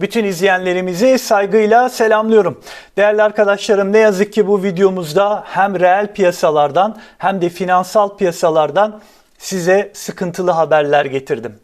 Bütün izleyenlerimizi saygıyla selamlıyorum. Değerli arkadaşlarım ne yazık ki bu videomuzda hem reel piyasalardan hem de finansal piyasalardan size sıkıntılı haberler getirdim.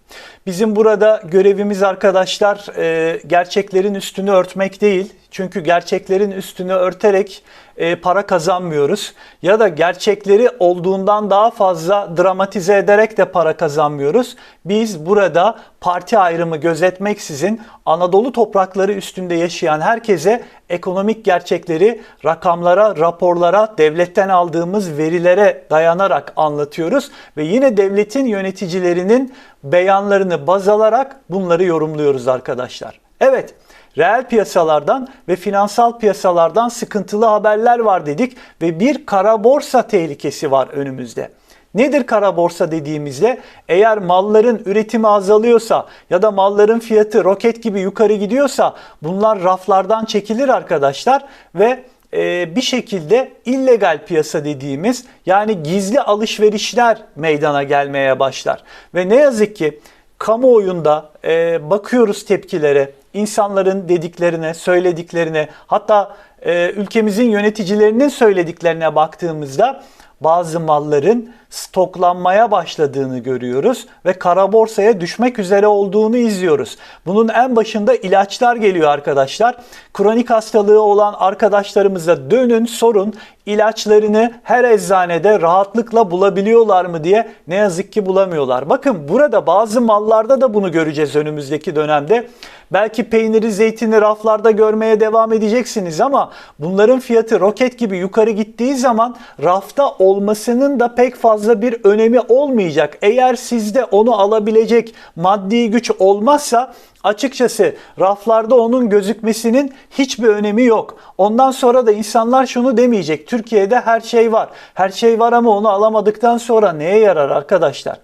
Bizim burada görevimiz arkadaşlar e, gerçeklerin üstünü örtmek değil. Çünkü gerçeklerin üstünü örterek e, para kazanmıyoruz. Ya da gerçekleri olduğundan daha fazla dramatize ederek de para kazanmıyoruz. Biz burada parti ayrımı gözetmeksizin Anadolu toprakları üstünde yaşayan herkese ekonomik gerçekleri rakamlara, raporlara, devletten aldığımız verilere dayanarak anlatıyoruz ve yine devletin yöneticilerinin beyanlarını baz alarak bunları yorumluyoruz arkadaşlar. Evet, reel piyasalardan ve finansal piyasalardan sıkıntılı haberler var dedik ve bir kara borsa tehlikesi var önümüzde. Nedir kara borsa dediğimizde? Eğer malların üretimi azalıyorsa ya da malların fiyatı roket gibi yukarı gidiyorsa bunlar raflardan çekilir arkadaşlar ve e, bir şekilde illegal piyasa dediğimiz yani gizli alışverişler meydana gelmeye başlar. Ve ne yazık ki kamuoyunda e, bakıyoruz tepkilere, insanların dediklerine, söylediklerine, hatta e, ülkemizin yöneticilerinin söylediklerine baktığımızda bazı malların stoklanmaya başladığını görüyoruz ve kara borsaya düşmek üzere olduğunu izliyoruz. Bunun en başında ilaçlar geliyor arkadaşlar. Kronik hastalığı olan arkadaşlarımıza dönün sorun ilaçlarını her eczanede rahatlıkla bulabiliyorlar mı diye ne yazık ki bulamıyorlar. Bakın burada bazı mallarda da bunu göreceğiz önümüzdeki dönemde. Belki peyniri, zeytini raflarda görmeye devam edeceksiniz ama bunların fiyatı roket gibi yukarı gittiği zaman rafta olmasının da pek fazla bir önemi olmayacak. Eğer sizde onu alabilecek maddi güç olmazsa açıkçası raflarda onun gözükmesinin hiçbir önemi yok. Ondan sonra da insanlar şunu demeyecek. Türkiye'de her şey var. Her şey var ama onu alamadıktan sonra neye yarar arkadaşlar?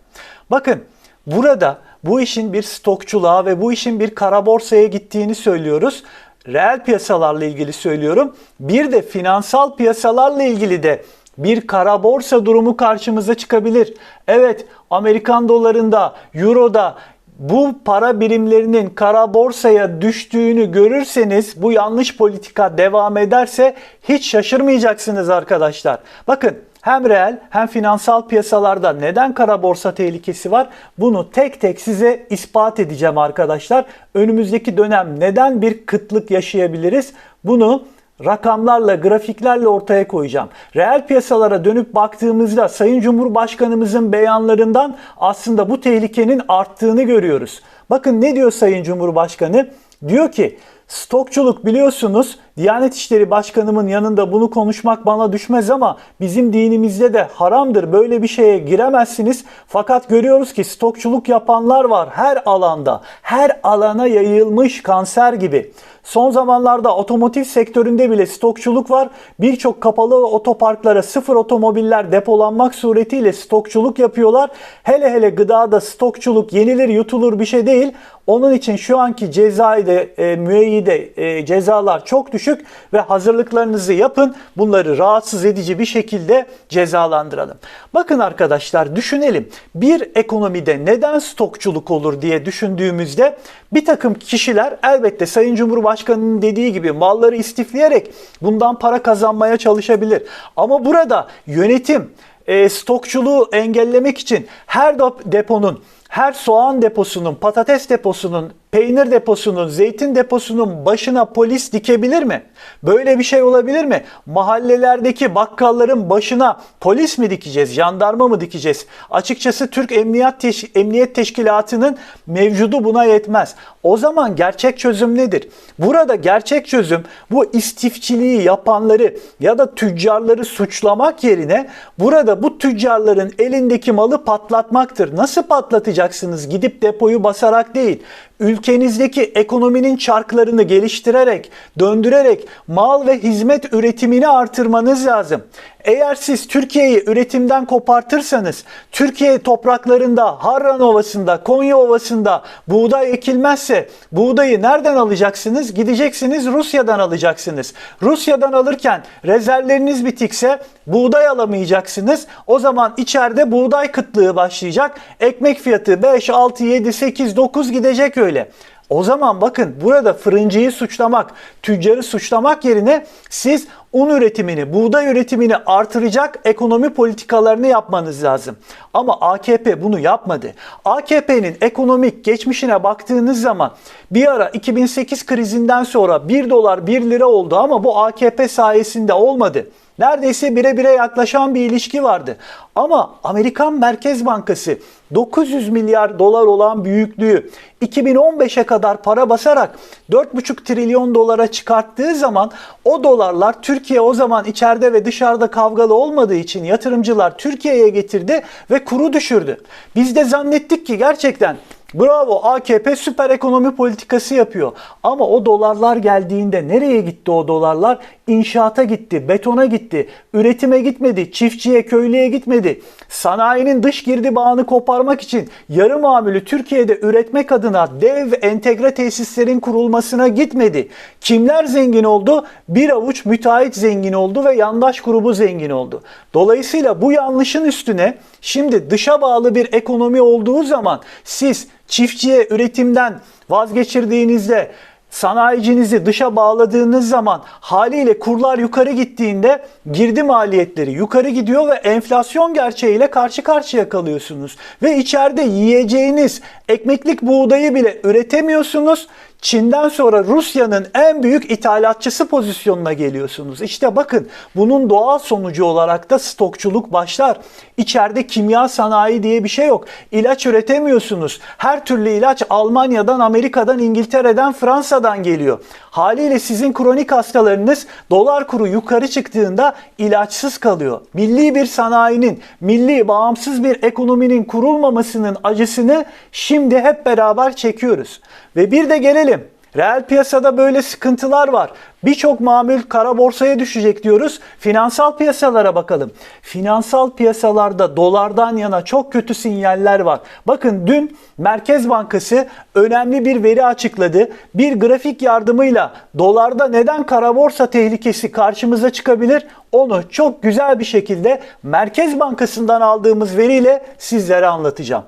Bakın burada bu işin bir stokçuluğa ve bu işin bir kara borsaya gittiğini söylüyoruz. Reel piyasalarla ilgili söylüyorum. Bir de finansal piyasalarla ilgili de bir kara borsa durumu karşımıza çıkabilir. Evet, Amerikan dolarında, euroda bu para birimlerinin kara borsaya düştüğünü görürseniz bu yanlış politika devam ederse hiç şaşırmayacaksınız arkadaşlar. Bakın hem reel hem finansal piyasalarda neden kara borsa tehlikesi var? Bunu tek tek size ispat edeceğim arkadaşlar. Önümüzdeki dönem neden bir kıtlık yaşayabiliriz? Bunu rakamlarla, grafiklerle ortaya koyacağım. Reel piyasalara dönüp baktığımızda Sayın Cumhurbaşkanımızın beyanlarından aslında bu tehlikenin arttığını görüyoruz. Bakın ne diyor Sayın Cumhurbaşkanı? Diyor ki stokçuluk biliyorsunuz Diyanet İşleri Başkanımın yanında bunu konuşmak bana düşmez ama bizim dinimizde de haramdır. Böyle bir şeye giremezsiniz. Fakat görüyoruz ki stokçuluk yapanlar var her alanda. Her alana yayılmış kanser gibi. Son zamanlarda otomotiv sektöründe bile stokçuluk var. Birçok kapalı otoparklara sıfır otomobiller depolanmak suretiyle stokçuluk yapıyorlar. Hele hele gıdada stokçuluk yenilir yutulur bir şey değil. Onun için şu anki cezayı e, müeyyide e, cezalar çok düşük ve hazırlıklarınızı yapın. Bunları rahatsız edici bir şekilde cezalandıralım. Bakın arkadaşlar düşünelim. Bir ekonomide neden stokçuluk olur diye düşündüğümüzde bir takım kişiler elbette Sayın Cumhurbaşkanı'nın dediği gibi malları istifleyerek bundan para kazanmaya çalışabilir. Ama burada yönetim e, stokçuluğu engellemek için her deponun her soğan deposunun, patates deposunun, peynir deposunun, zeytin deposunun başına polis dikebilir mi? Böyle bir şey olabilir mi? Mahallelerdeki bakkalların başına polis mi dikeceğiz, jandarma mı dikeceğiz? Açıkçası Türk Emniyet, Teş Emniyet Teşkilatı'nın mevcudu buna yetmez. O zaman gerçek çözüm nedir? Burada gerçek çözüm bu istifçiliği yapanları ya da tüccarları suçlamak yerine burada bu tüccarların elindeki malı patlatmaktır. Nasıl patlatacaksınız? Gidip depoyu basarak değil ülkenizdeki ekonominin çarklarını geliştirerek, döndürerek mal ve hizmet üretimini artırmanız lazım. Eğer siz Türkiye'yi üretimden kopartırsanız, Türkiye topraklarında, Harran Ovası'nda, Konya Ovası'nda buğday ekilmezse buğdayı nereden alacaksınız? Gideceksiniz Rusya'dan alacaksınız. Rusya'dan alırken rezervleriniz bitikse buğday alamayacaksınız. O zaman içeride buğday kıtlığı başlayacak. Ekmek fiyatı 5, 6, 7, 8, 9 gidecek öyle. O zaman bakın burada fırıncıyı suçlamak, tüccarı suçlamak yerine siz un üretimini, buğday üretimini artıracak ekonomi politikalarını yapmanız lazım. Ama AKP bunu yapmadı. AKP'nin ekonomik geçmişine baktığınız zaman bir ara 2008 krizinden sonra 1 dolar 1 lira oldu ama bu AKP sayesinde olmadı. Neredeyse bire bire yaklaşan bir ilişki vardı. Ama Amerikan Merkez Bankası 900 milyar dolar olan büyüklüğü 2015'e kadar para basarak 4,5 trilyon dolara çıkarttığı zaman o dolarlar Türkiye o zaman içeride ve dışarıda kavgalı olmadığı için yatırımcılar Türkiye'ye getirdi ve kuru düşürdü. Biz de zannettik ki gerçekten Bravo AKP süper ekonomi politikası yapıyor. Ama o dolarlar geldiğinde nereye gitti o dolarlar? İnşaata gitti, betona gitti, üretime gitmedi, çiftçiye, köylüye gitmedi. Sanayinin dış girdi bağını koparmak için yarı mamülü Türkiye'de üretmek adına dev entegre tesislerin kurulmasına gitmedi. Kimler zengin oldu? Bir avuç müteahhit zengin oldu ve yandaş grubu zengin oldu. Dolayısıyla bu yanlışın üstüne şimdi dışa bağlı bir ekonomi olduğu zaman siz çiftçiye üretimden vazgeçirdiğinizde sanayicinizi dışa bağladığınız zaman haliyle kurlar yukarı gittiğinde girdi maliyetleri yukarı gidiyor ve enflasyon gerçeğiyle karşı karşıya kalıyorsunuz. Ve içeride yiyeceğiniz ekmeklik buğdayı bile üretemiyorsunuz. Çin'den sonra Rusya'nın en büyük ithalatçısı pozisyonuna geliyorsunuz. İşte bakın bunun doğal sonucu olarak da stokçuluk başlar. İçeride kimya sanayi diye bir şey yok. İlaç üretemiyorsunuz. Her türlü ilaç Almanya'dan, Amerika'dan, İngiltere'den, Fransa'dan geliyor. Haliyle sizin kronik hastalarınız dolar kuru yukarı çıktığında ilaçsız kalıyor. Milli bir sanayinin, milli bağımsız bir ekonominin kurulmamasının acısını şimdi hep beraber çekiyoruz. Ve bir de gelelim Reel piyasada böyle sıkıntılar var. Birçok mamül kara borsaya düşecek diyoruz. Finansal piyasalara bakalım. Finansal piyasalarda dolardan yana çok kötü sinyaller var. Bakın dün Merkez Bankası önemli bir veri açıkladı. Bir grafik yardımıyla dolarda neden kara borsa tehlikesi karşımıza çıkabilir? Onu çok güzel bir şekilde Merkez Bankası'ndan aldığımız veriyle sizlere anlatacağım.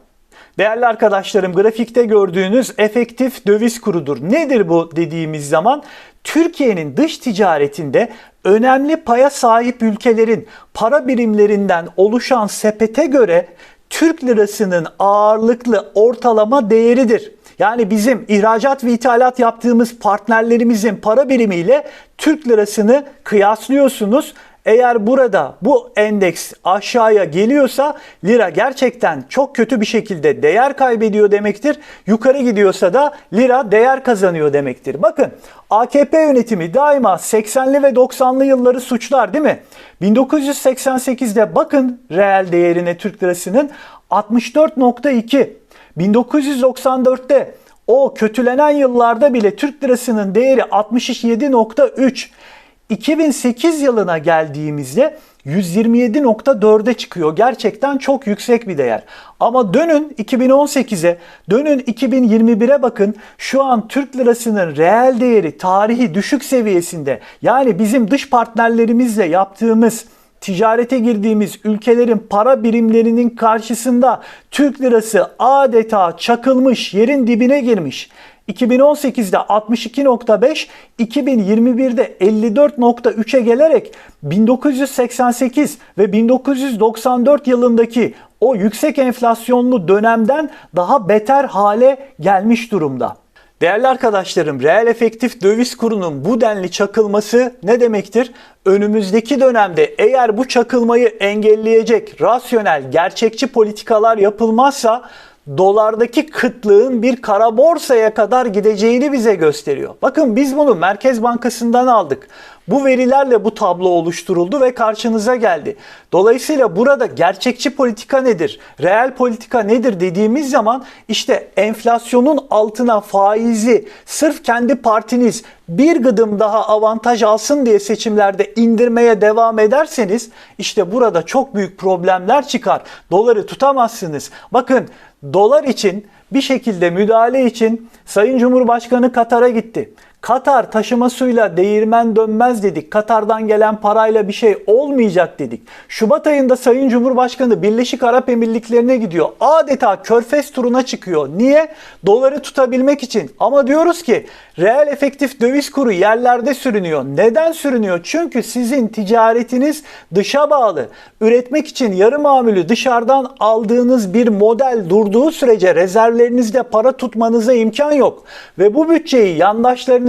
Değerli arkadaşlarım grafikte gördüğünüz efektif döviz kurudur. Nedir bu dediğimiz zaman? Türkiye'nin dış ticaretinde önemli paya sahip ülkelerin para birimlerinden oluşan sepete göre Türk lirasının ağırlıklı ortalama değeridir. Yani bizim ihracat ve ithalat yaptığımız partnerlerimizin para birimiyle Türk lirasını kıyaslıyorsunuz eğer burada bu endeks aşağıya geliyorsa lira gerçekten çok kötü bir şekilde değer kaybediyor demektir. Yukarı gidiyorsa da lira değer kazanıyor demektir. Bakın AKP yönetimi daima 80'li ve 90'lı yılları suçlar değil mi? 1988'de bakın reel değerine Türk lirasının 64.2. 1994'te o kötülenen yıllarda bile Türk lirasının değeri 67.3. 2008 yılına geldiğimizde 127.4'e çıkıyor. Gerçekten çok yüksek bir değer. Ama dönün 2018'e, dönün 2021'e bakın. Şu an Türk lirasının reel değeri tarihi düşük seviyesinde. Yani bizim dış partnerlerimizle yaptığımız ticarete girdiğimiz ülkelerin para birimlerinin karşısında Türk lirası adeta çakılmış, yerin dibine girmiş. 2018'de 62.5, 2021'de 54.3'e gelerek 1988 ve 1994 yılındaki o yüksek enflasyonlu dönemden daha beter hale gelmiş durumda. Değerli arkadaşlarım, reel efektif döviz kurunun bu denli çakılması ne demektir? Önümüzdeki dönemde eğer bu çakılmayı engelleyecek rasyonel, gerçekçi politikalar yapılmazsa dolardaki kıtlığın bir kara borsaya kadar gideceğini bize gösteriyor. Bakın biz bunu Merkez Bankası'ndan aldık. Bu verilerle bu tablo oluşturuldu ve karşınıza geldi. Dolayısıyla burada gerçekçi politika nedir? Reel politika nedir dediğimiz zaman işte enflasyonun altına faizi sırf kendi partiniz bir gıdım daha avantaj alsın diye seçimlerde indirmeye devam ederseniz işte burada çok büyük problemler çıkar. Doları tutamazsınız. Bakın dolar için bir şekilde müdahale için Sayın Cumhurbaşkanı Katar'a gitti. Katar taşıma suyla değirmen dönmez dedik. Katar'dan gelen parayla bir şey olmayacak dedik. Şubat ayında Sayın Cumhurbaşkanı Birleşik Arap Emirlikleri'ne gidiyor. Adeta körfez turuna çıkıyor. Niye? Doları tutabilmek için. Ama diyoruz ki reel efektif döviz kuru yerlerde sürünüyor. Neden sürünüyor? Çünkü sizin ticaretiniz dışa bağlı. Üretmek için yarı mamülü dışarıdan aldığınız bir model durduğu sürece rezervlerinizde para tutmanıza imkan yok. Ve bu bütçeyi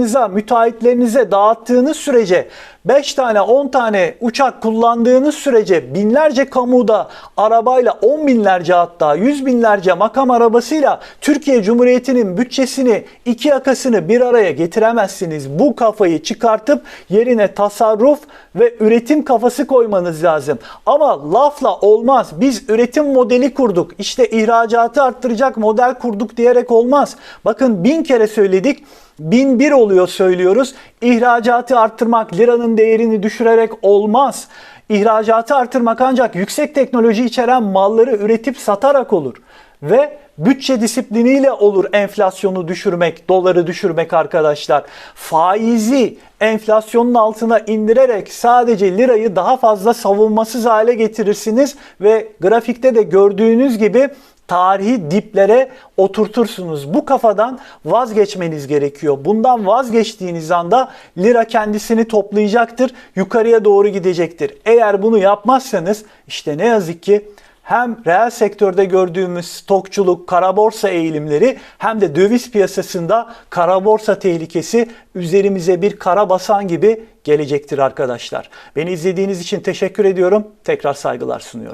yandaşlarınıza, müteahhitlerinize dağıttığınız sürece 5 tane 10 tane uçak kullandığınız sürece binlerce kamuda arabayla 10 binlerce hatta 100 binlerce makam arabasıyla Türkiye Cumhuriyeti'nin bütçesini iki yakasını bir araya getiremezsiniz. Bu kafayı çıkartıp yerine tasarruf ve üretim kafası koymanız lazım. Ama lafla olmaz. Biz üretim modeli kurduk. İşte ihracatı arttıracak model kurduk diyerek olmaz. Bakın bin kere söyledik. 1001 oluyor söylüyoruz. İhracatı arttırmak, liranın değerini düşürerek olmaz. İhracatı arttırmak ancak yüksek teknoloji içeren malları üretip satarak olur. Ve bütçe disipliniyle olur enflasyonu düşürmek, doları düşürmek arkadaşlar. Faizi enflasyonun altına indirerek sadece lirayı daha fazla savunmasız hale getirirsiniz ve grafikte de gördüğünüz gibi tarihi diplere oturtursunuz. Bu kafadan vazgeçmeniz gerekiyor. Bundan vazgeçtiğiniz anda lira kendisini toplayacaktır, yukarıya doğru gidecektir. Eğer bunu yapmazsanız işte ne yazık ki hem reel sektörde gördüğümüz stokçuluk, kara borsa eğilimleri hem de döviz piyasasında kara borsa tehlikesi üzerimize bir kara basan gibi gelecektir arkadaşlar. Beni izlediğiniz için teşekkür ediyorum. Tekrar saygılar sunuyorum.